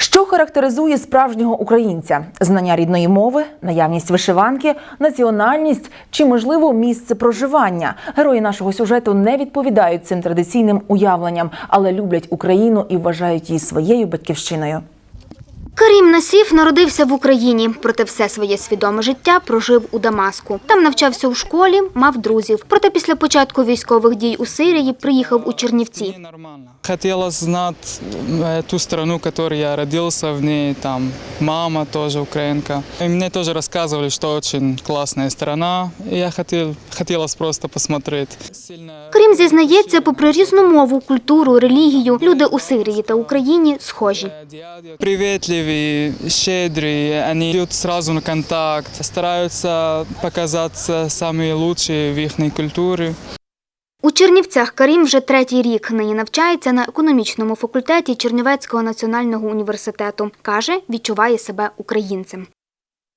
Що характеризує справжнього українця? Знання рідної мови, наявність вишиванки, національність чи, можливо, місце проживання. Герої нашого сюжету не відповідають цим традиційним уявленням, але люблять Україну і вважають її своєю батьківщиною. Карім Насіф народився в Україні, проте все своє свідоме життя прожив у Дамаску. Там навчався у школі, мав друзів. Проте після початку військових дій у Сирії приїхав у Чернівці. Хотела знать э, ту страну, в которой я родился, в ней там мама тоже украинка. И мне тоже рассказывали, что очень классная страна. И я хотел, хотелось просто посмотреть. Сильно Карім зізнається, попри різну мову, культуру, релігію, люди у Сирії та Україні схожі приветливые, щедрые, они идут сразу на контакт, стараются показаться самые лучшие в их культуре. У Чернівцях Карім вже третій рік. Нині навчається на економічному факультеті Чернівецького національного університету. Каже, відчуває себе українцем.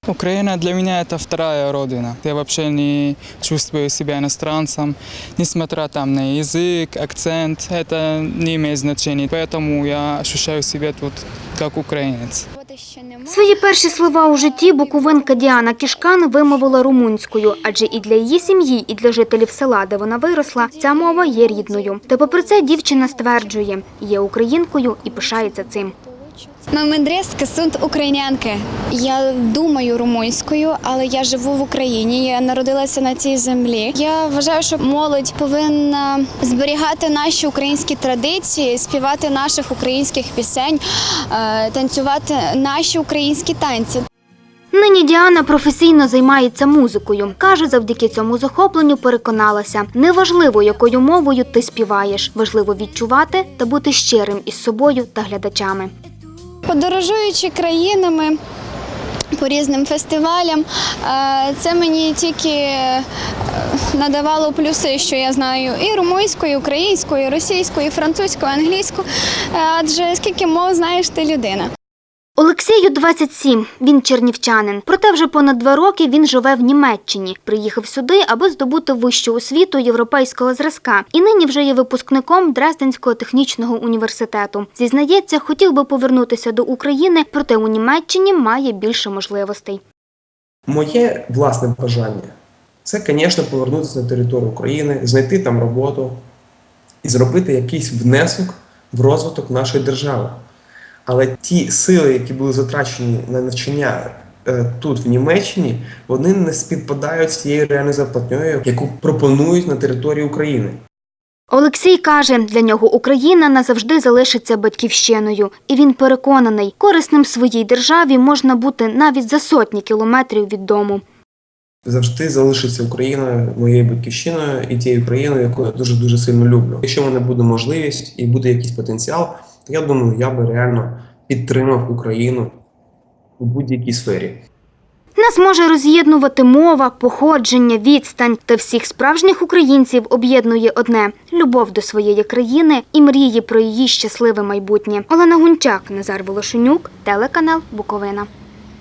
Украина для меня это вторая родина. Я вообще не чувствую себя иностранцем, несмотря там на язык, акцент, это не имеет значения. Поэтому я ощущаю себя тут как украинец. Свої перші слова у житті буковинка Діана Кішкан вимовила румунською, адже і для її сім'ї, і для жителів села, де вона виросла, ця мова є рідною. Та попри це дівчина стверджує, є українкою і пишається цим. Мамедреска суд українянки. Я думаю румунською, але я живу в Україні. Я народилася на цій землі. Я вважаю, що молодь повинна зберігати наші українські традиції, співати наших українських пісень, е, танцювати наші українські танці. Нині Діана професійно займається музикою. Каже, завдяки цьому захопленню переконалася, неважливо, якою мовою ти співаєш, важливо відчувати та бути щирим із собою та глядачами. Подорожуючи країнами по різним фестивалям, е, це мені тільки е, надавало плюси, що я знаю і румунською, і українською, і російською, і французькою, і англійською. Е, Адже скільки мов знаєш ти людина. Олексію 27, він чернівчанин. Проте вже понад два роки він живе в Німеччині. Приїхав сюди, аби здобути вищу освіту європейського зразка. І нині вже є випускником Дрезденського технічного університету. Зізнається, хотів би повернутися до України, проте у Німеччині має більше можливостей. Моє власне бажання це, звісно, повернутися на територію України, знайти там роботу і зробити якийсь внесок в розвиток нашої держави. Але ті сили, які були затрачені на навчання е, тут, в Німеччині, вони не співпадають з тією реальною зарплатньою, яку пропонують на території України. Олексій каже, для нього Україна назавжди залишиться батьківщиною, і він переконаний, корисним своїй державі можна бути навіть за сотні кілометрів від дому. Завжди залишиться Україна моєю батьківщиною і тією країною, яку я дуже дуже сильно люблю. Якщо в мене буде можливість і буде якийсь потенціал, я думаю, я би реально підтримав Україну у будь-якій сфері. Нас може роз'єднувати мова, походження, відстань. Та всіх справжніх українців об'єднує одне любов до своєї країни і мрії про її щасливе майбутнє. Олена Гунчак, Назар Волошенюк, телеканал Буковина.